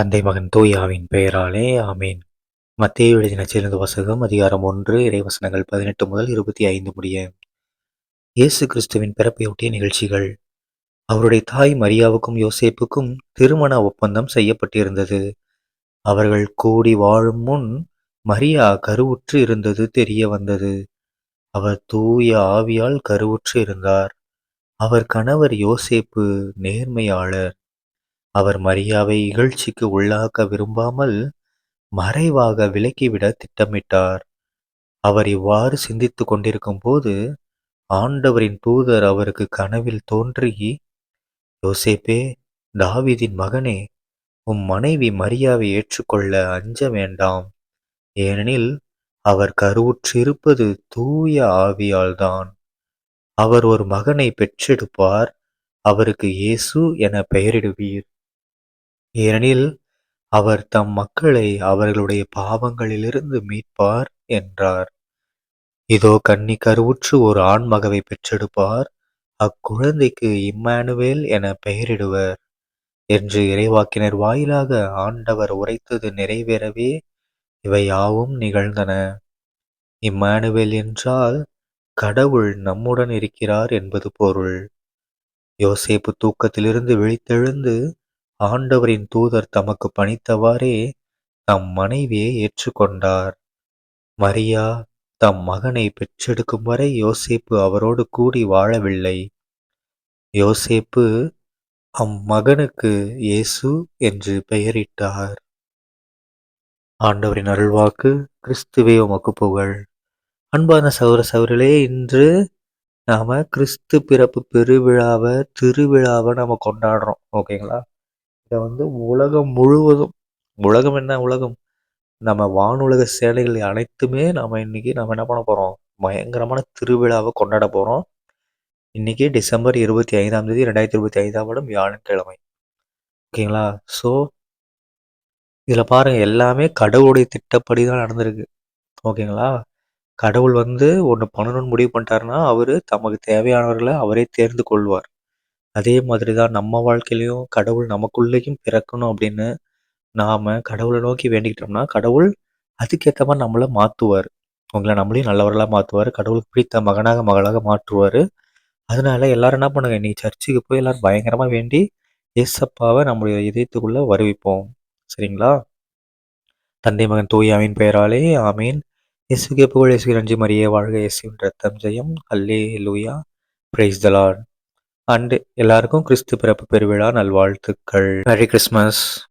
தந்தை மகன் தூயாவின் பெயராலே ஆமேன். மத்திய எழுதின சிறந்த வசகம் அதிகாரம் ஒன்று இறைவசனங்கள் பதினெட்டு முதல் இருபத்தி ஐந்து முடிய. இயேசு கிறிஸ்துவின் பிறப்பையொட்டிய நிகழ்ச்சிகள். அவருடைய தாய் மரியாவுக்கும் யோசேப்புக்கும் திருமண ஒப்பந்தம் செய்யப்பட்டிருந்தது. அவர்கள் கூடி வாழும் முன் மரியா கருவுற்று இருந்தது தெரிய வந்தது. அவர் தூய ஆவியால் கருவுற்று இருந்தார். அவர் கணவர் யோசேப்பு நேர்மையாளர். அவர் மரியாவை இகழ்ச்சிக்கு உள்ளாக்க விரும்பாமல் மறைவாக விலக்கிவிட திட்டமிட்டார். அவர் இவ்வாறு சிந்தித்துக் கொண்டிருக்கும் போது ஆண்டவரின் தூதர் அவருக்கு கனவில் தோன்றி யோசேப்பே தாவிதின் மகனே உம் மனைவி மரியாவை ஏற்றுக்கொள்ள அஞ்ச வேண்டாம். ஏனெனில் அவர் கருவுற்றிருப்பது தூய ஆவியால்தான். அவர் ஒரு மகனை பெற்றெடுப்பார். அவருக்கு இயேசு என பெயரிடுவீர். ஏனெனில் அவர் தம் மக்களை அவர்களுடைய பாவங்களிலிருந்து மீட்பார் என்றார். இதோ கன்னி கருவுற்று ஒரு ஆண்மகவை பெற்றெடுப்பார். அக்குழந்தைக்கு இம்மானுவேல் என பெயரிடுவர் என்று இறைவாக்கினர் வாயிலாக ஆண்டவர் உரைத்தது நிறைவேறவே இவை யாவும் நிகழ்ந்தன. இம்மானுவேல் என்றால் கடவுள் நம்முடன் இருக்கிறார் என்பது பொருள். யோசேப்பு தூக்கத்திலிருந்து விழித்தெழுந்து ஆண்டவரின் தூதர் தமக்கு பணித்தவாறே தம் மனைவியை ஏற்றுக்கொண்டார். மரியா தம் மகனை பெற்றெடுக்கும் வரை யோசேப்பு அவரோடு கூடி வாழவில்லை. யோசேப்பு அம்மகனுக்கு இயேசு என்று பெயரிட்டார். ஆண்டவரின் அருள்வாக்கு கிறிஸ்துவே உமக்கு புகழ். அன்பான சௌர சௌரிலே இன்று நாம கிறிஸ்து பிறப்பு பெருவிழாவை திருவிழாவை நம்ம கொண்டாடுறோம். ஓகேங்களா? இதை வந்து உலகம் முழுவதும் உலகம் என்ன உலகம்? நம்ம வானுலக சேலைகள் அனைத்துமே நம்ம இன்னைக்கு நம்ம என்ன பண்ண போகிறோம் பயங்கரமான திருவிழாவை கொண்டாட போகிறோம் இன்றைக்கி டிசம்பர் இருபத்தி ஐந்தாம் தேதி ரெண்டாயிரத்தி இருபத்தி ஐந்தாம் வருடம் வியாழக்கிழமை. ஓகேங்களா? ஸோ இதில் பாருங்கள் எல்லாமே கடவுளுடைய திட்டப்படி தான் நடந்திருக்கு. ஓகேங்களா? கடவுள் வந்து ஒன்று பண்ணணும்னு முடிவு பண்ணிட்டாருன்னா அவர் தமக்கு தேவையானவர்களை அவரே தேர்ந்து கொள்வார். அதே மாதிரி தான் நம்ம வாழ்க்கையிலையும் கடவுள் நமக்குள்ளேயும் பிறக்கணும் அப்படின்னு நாம் கடவுளை நோக்கி வேண்டிக்கிட்டோம்னா கடவுள் அதுக்கேற்ற மாதிரி நம்மளை மாற்றுவார் உங்களை நம்மளையும் நல்லவர்களாக மாற்றுவார் கடவுளுக்கு பிடித்த மகனாக மகளாக மாற்றுவார். அதனால எல்லாரும் என்ன பண்ணுங்க இன்னைக்கு சர்ச்சுக்கு போய் எல்லாரும் பயங்கரமாக வேண்டி ஏசப்பாவை நம்முடைய இதயத்துக்குள்ளே வருவிப்போம். சரிங்களா? தந்தை மகன் தூயாவின் பெயராலே ஆமீன். இயேசுகே புகழ் இயேசு நன்றி மரியே வாழ்க இயேசுவின் ரத்தம் ஜெயம். அல்லே லூயா பிரைஸ் த லார்ட் அண்டு எல்லாருக்கும் கிறிஸ்து பிறப்பு பெருவிழா நல்வாழ்த்துக்கள். Merry Christmas